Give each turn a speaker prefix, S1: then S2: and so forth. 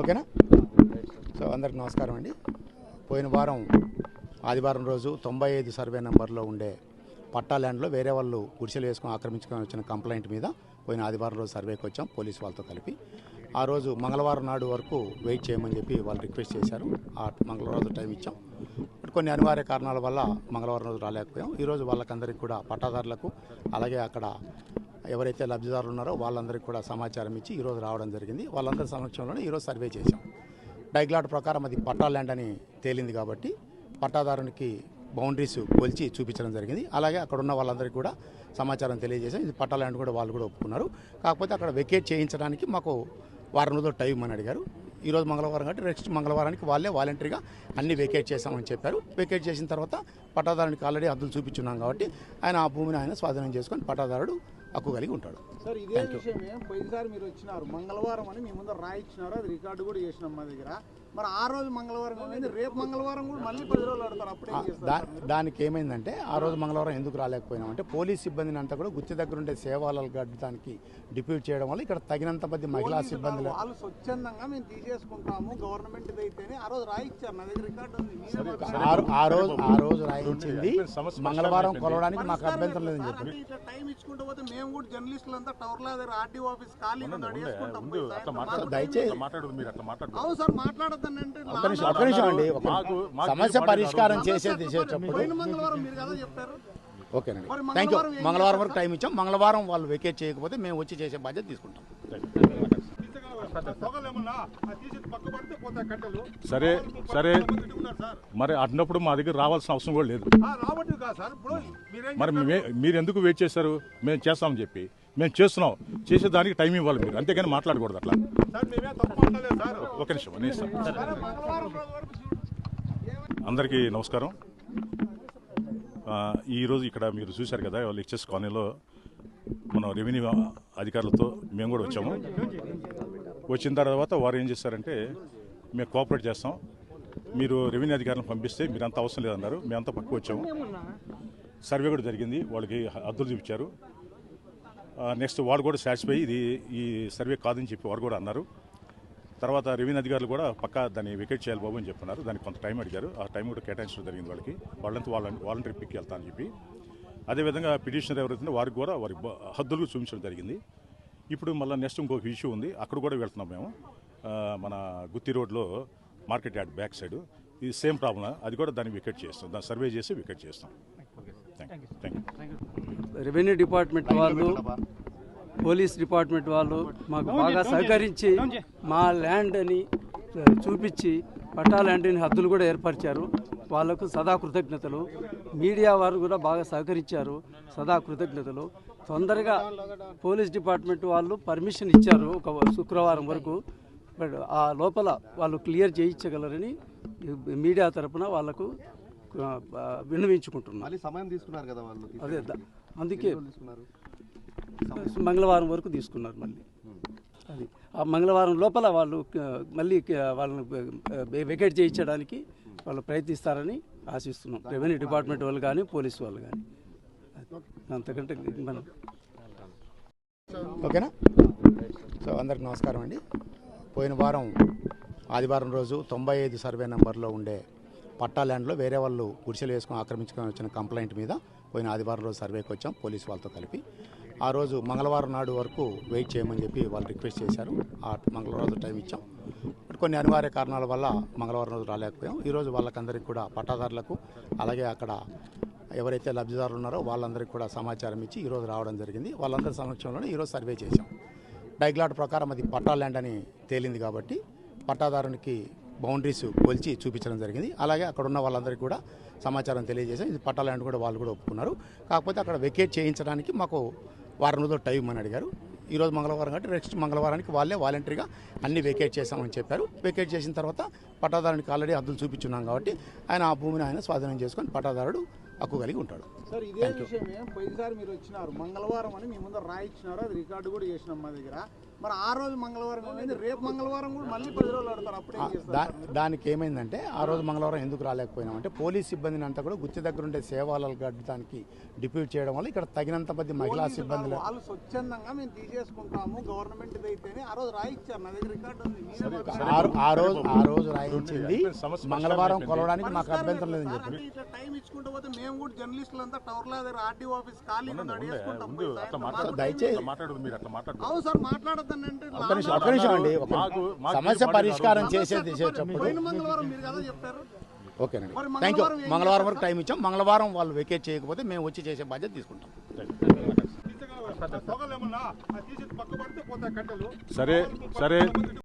S1: ఓకేనా? సో అందరికి నమస్కారం అండి. పోయిన వారం ఆదివారం రోజు తొంభై ఐదు సర్వే నెంబర్లో ఉండే పట్టా ల్యాండ్లో వేరే వాళ్ళు గుడిసెలు వేసుకొని ఆక్రమించుకొని వచ్చిన కంప్లైంట్ మీద పోయిన ఆదివారం రోజు సర్వేకి వచ్చాం పోలీసు వాళ్ళతో కలిపి. ఆ రోజు మంగళవారం నాడు వరకు వెయిట్ చేయమని చెప్పి వాళ్ళు రిక్వెస్ట్ చేశారు. ఆ మంగళవారం రోజు టైం ఇచ్చాం. కొన్ని అనివార్య కారణాల వల్ల మంగళవారం రోజు రాలేకపోయాం. ఈరోజు వాళ్ళకందరికీ కూడా పట్టాదారులకు అలాగే అక్కడ ఎవరైతే లబ్ధిదారులు ఉన్నారో వాళ్ళందరికీ కూడా సమాచారం ఇచ్చి ఈరోజు రావడం జరిగింది. వాళ్ళందరి సమక్షంలోనే ఈరోజు సర్వే చేశాం. డైగ్లాట్ ప్రకారం అది పట్టా ల్యాండ్ అని తేలింది కాబట్టి పట్టాదారునికి బౌండరీస్ కొలిచి చూపించడం జరిగింది. అలాగే అక్కడ ఉన్న వాళ్ళందరికీ కూడా సమాచారం తెలియజేసాం ఇది పట్టా ల్యాండ్ కూడా వాళ్ళు కూడా ఒప్పుకున్నారు. కాకపోతే అక్కడ వెకేట్ చేయించడానికి మాకు వారం రోజులు టైం అని అడిగారు. ఈరోజు మంగళవారం కాబట్టి నెక్స్ట్ మంగళవారానికి వాళ్ళే వాలంటరీగా అన్ని వెకేట్ చేశామని చెప్పారు. వెకేట్ చేసిన తర్వాత పట్టాదారునికి ఆల్రెడీ అద్దులు చూపించున్నాం కాబట్టి ఆయన ఆ భూమిని ఆయన స్వాధీనం చేసుకొని పట్టాదారుడు హక్కు కలిగి ఉంటాడు.
S2: సార్ ఇదే విషయమే పోయినసారి మీరు వచ్చినారు మంగళవారం అని మీ ముందర రాయిచ్చినారు అది రికార్డు కూడా చేసినాం మా దగ్గర. మరి ఆ రోజు మంగళవారం రేపు మంగళవారం కూడా మళ్ళీ పది రోజులు ఆడతారు. అప్పుడే ఏం చేస్తారు?
S1: దా దానికి ఏమైందంటే ఆ రోజు మంగళవారం ఎందుకు రాలేకపోయినాం అంటే పోలీస్ సిబ్బందిని అంతా కూడా గుత్తి దగ్గర ఉండే సేవలు గడ్డడానికి డిప్యూట్ చేయడం వల్ల ఇక్కడ తగినంత మంది మహిళా సిబ్బందులు
S2: వాళ్ళు స్వచ్ఛందంగా మేము తీసేసుకుంటాము. గవర్నమెంట్ అయితేనే ఆ రోజు రాయిచ్చారు. నా దగ్గర రికార్డు ఉంది.
S1: ఆ రోజు ఆ రోజు రాయించింది. మంగళవారం కొలవడానికి మాకు అభ్యంతరం లేదని చెప్పి
S2: ఇట్లా టైం ఇచ్చుకుంటూ పోతే మేము కూడా జర్నలిస్టులు అంతా టవర్ దగ్గర ఆర్టీఓ ఆఫీస్ ఖాళీ
S1: సో దయచేసి
S3: మాట్లాడదు మీరు అట్లా మాట్లాడదు
S2: అవును సార్ మాట్లాడద్దని అంటే
S1: ఒక్క నిమిషం అండి సమస్య పరిష్కారం
S2: కదా. చెప్పారు?
S1: ఓకేనండి. థ్యాంక్ యూ
S2: మంగళవారం
S1: వరకు టైం ఇచ్చాం. మంగళవారం వాళ్ళు వెకేట్ చేయకపోతే మేము వచ్చి చేసే బాధ్యత తీసుకుంటాం.
S3: సరే సరే. మరి అన్నప్పుడు మా దగ్గర రావాల్సిన అవసరం కూడా లేదు.
S4: మీరేం
S3: మరి మే- మీరు ఎందుకు వెయిట్ చేశారు? మేము చేస్తామని చెప్పి. మేము చేస్తున్నాం. చేసేదానికి టైం ఇవ్వాలి మీరు. అంతేగాని మాట్లాడకూడదు అట్లా. ఒక నిమిషం నేను అందరికీ నమస్కారం. ఈరోజు ఇక్కడ మీరు చూశారు కదా లెక్చర్స్ కాలనీలో మన రెవెన్యూ అధికారులతో మేము కూడా వచ్చాము. వచ్చిన తర్వాత వారు ఏం చేశారంటే మేము కోఆపరేట్ చేస్తాం. మీరు రెవెన్యూ అధికారులను పంపిస్తే మీరు అంత అవసరం లేదన్నారు. మేమంతా పక్కకు వచ్చాము. సర్వే కూడా జరిగింది. వాళ్ళకి అద్దులు చూపించారు. నెక్స్ట్ వాళ్ళు కూడా సాటిస్ఫై ఇది ఈ సర్వే కాదని చెప్పి వారు కూడా అన్నారు. తర్వాత రెవెన్యూ అధికారులు కూడా పక్కా దాన్ని వికెట్ చేయాలి బాబు అని చెప్పన్నారు. దానికి కొంత టైం అడిగారు. ఆ టైం కూడా కేటాయించడం జరిగింది వాళ్ళకి. వాళ్ళంతా వాళ్ళ వాలంటరీ వెళ్తా వెళ్తానని చెప్పి. అదేవిధంగా పిటిషనర్ ఎవరైతే వారికి కూడా వారి హద్దులు చూపించడం జరిగింది. ఇప్పుడు మళ్ళీ నెక్స్ట్ ఇంకొక ఇష్యూ ఉంది. అక్కడ కూడా వెళ్తున్నాం మేము. మన గుత్తి రోడ్లో మార్కెట్ యార్డ్ బ్యాక్ సైడ్. ఇది సేమ్ ప్రాబ్లం అది కూడా దాన్ని వికెట్ చేస్తాం. దాన్ని సర్వే చేసి వికెట్ చేస్తాం.
S5: రెవెన్యూ డిపార్ట్మెంట్ వాళ్ళు పోలీస్ డిపార్ట్మెంట్ వాళ్ళు మాకు బాగా సహకరించి మా ల్యాండ్ అని చూపించి పట్టా ల్యాండ్ అని హద్దులు కూడా ఏర్పరిచారు. వాళ్ళకు సదా కృతజ్ఞతలు. మీడియా వారు కూడా బాగా సహకరించారు. సదా కృతజ్ఞతలు. తొందరగా పోలీస్ డిపార్ట్మెంట్ వాళ్ళు పర్మిషన్ ఇచ్చారు ఒక శుక్రవారం వరకు. బట్ ఆ లోపల వాళ్ళు క్లియర్ చేయించగలరని మీడియా తరపున ఆ, విన్నవించుకుంటున్నాను
S6: మళ్ళీ సమయం తీసుకున్నారు కదా వాళ్ళు
S5: అదే అందుకే మంగళవారం వరకు తీసుకున్నారు మళ్ళీ. అది. ఆ మంగళవారం లోపల వాళ్ళు మళ్ళీ వాళ్ళని వెకేట్ చేయించడానికి వాళ్ళు ప్రయత్నిస్తారని ఆశిస్తున్నాం. రెవెన్యూ డిపార్ట్మెంట్ వాళ్ళు కానీ పోలీసు వాళ్ళు కానీ. అంతకంటే మనం
S1: ఓకేనా? సో అందరికి నమస్కారం అండి. పోయిన వారం ఆదివారం రోజు తొంభై ఐదు సర్వే నెంబర్లో ఉండే పట్టా ల్యాండ్లో వేరే వాళ్ళు గుడిసెలు వేసుకుని ఆక్రమించుకొని వచ్చిన కంప్లైంట్ మీద పోయిన ఆదివారం రోజు సర్వేకి వచ్చాం పోలీసు వాళ్ళతో కలిపి. ఆ రోజు మంగళవారం నాడు వరకు వెయిట్ చేయమని చెప్పి వాళ్ళు రిక్వెస్ట్ చేశారు. ఆ మంగళవారం రోజు టైం ఇచ్చాం. కొన్ని అనివార్య కారణాల వల్ల మంగళవారం రోజు రాలేకపోయాం. ఈరోజు వాళ్ళకందరికీ కూడా పట్టాదారులకు అలాగే అక్కడ ఎవరైతే లబ్ధిదారులు ఉన్నారో వాళ్ళందరికీ కూడా సమాచారం ఇచ్చి ఈరోజు రావడం జరిగింది. వాళ్ళందరి సమక్షంలోనే ఈరోజు సర్వే చేశాం. డైగ్లాట్ ప్రకారం అది పట్టా ల్యాండ్ అని తేలింది కాబట్టి పట్టాదారునికి బౌండరీస్ కొలిచి చూపించడం జరిగింది. అలాగే అక్కడ ఉన్న వాళ్ళందరికీ కూడా సమాచారం తెలియజేసాం ఇది పట్టా ల్యాండ్ కూడా వాళ్ళు కూడా ఒప్పుకున్నారు. కాకపోతే అక్కడ వెకేట్ చేయించడానికి మాకు వారం రోజులు టైం అని అడిగారు. ఈరోజు మంగళవారం కాబట్టి నెక్స్ట్ మంగళవారానికి వాళ్ళే వాలంటరీగా అన్ని వెకేట్ చేశామని చెప్పారు. వెకేట్ చేసిన తర్వాత పట్టాదారునికి ఆల్రెడీ హద్దులు చూపించున్నాం కాబట్టి ఆయన ఆ భూమిని ఆయన స్వాధీనం చేసుకొని పట్టాదారుడు హక్కు కలిగి ఉంటాడు.
S2: సార్ ఇదే విషయమే. పోయినసారి మీరు వచ్చినారు మంగళవారం అని మీ ముందర రాయిచ్చినారు. అది రికార్డు కూడా చేసినాం మా దగ్గర. మరి ఆ రోజు మంగళవారం ఏమైంది? రేపు మంగళవారం కూడా మళ్ళీ పది రోజులు ఆడతారు. అప్పుడు ఏం చేస్తారు?
S1: దా దానికి ఏమైందంటే ఆ రోజు మంగళవారం ఎందుకు రాలేకపోయినామంటే పోలీస్ సిబ్బందిని అంతా కూడా గుత్తి దగ్గర ఉండే సేవలు గడ్డడానికి డిప్యూట్ చేయడం వల్ల ఇక్కడ తగినంత మంది మహిళా సిబ్బందులు
S2: వాళ్ళు స్వచ్ఛందంగా మేము తీసేసుకుంటాము గవర్నమెంట్ అయితేనే ఆ రోజు రాయిచ్చారు. నా దగ్గర రికార్డు ఉంది.
S1: ఆ రోజు ఆ రోజు రాయించింది. మంగళవారం కొలవడానికి మాకు అభ్యంతరం లేదని? చెప్పి
S2: ఇట్లా టైం ఇచ్చుకుంటూ పోతే మేము కూడా జర్నలిస్టులు అంతా టవర్ల దగ్గర ఆర్డీఓ ఆఫీస్ ఖాళీ.
S3: మాట్లాడదు
S1: దయచేసి-
S3: మాట్లాడదు మాట్లాడదు
S2: అవును సార్ మాట్లాడతానంటే
S1: ఒక్క నిమిషం ఒక్క నిమిషం అండి. ఒక సమస్య పరిష్కారం చేసేది చేసేటప్పుడు ఓకేనండి. థ్యాంక్ యూ
S2: మంగళవారం
S1: వరకు టైం ఇచ్చాం. మంగళవారం వాళ్ళు వెకేట్ చేయకపోతే మేము వచ్చి చేసే బాధ్యత తీసుకుంటాం.
S3: సరే సరే.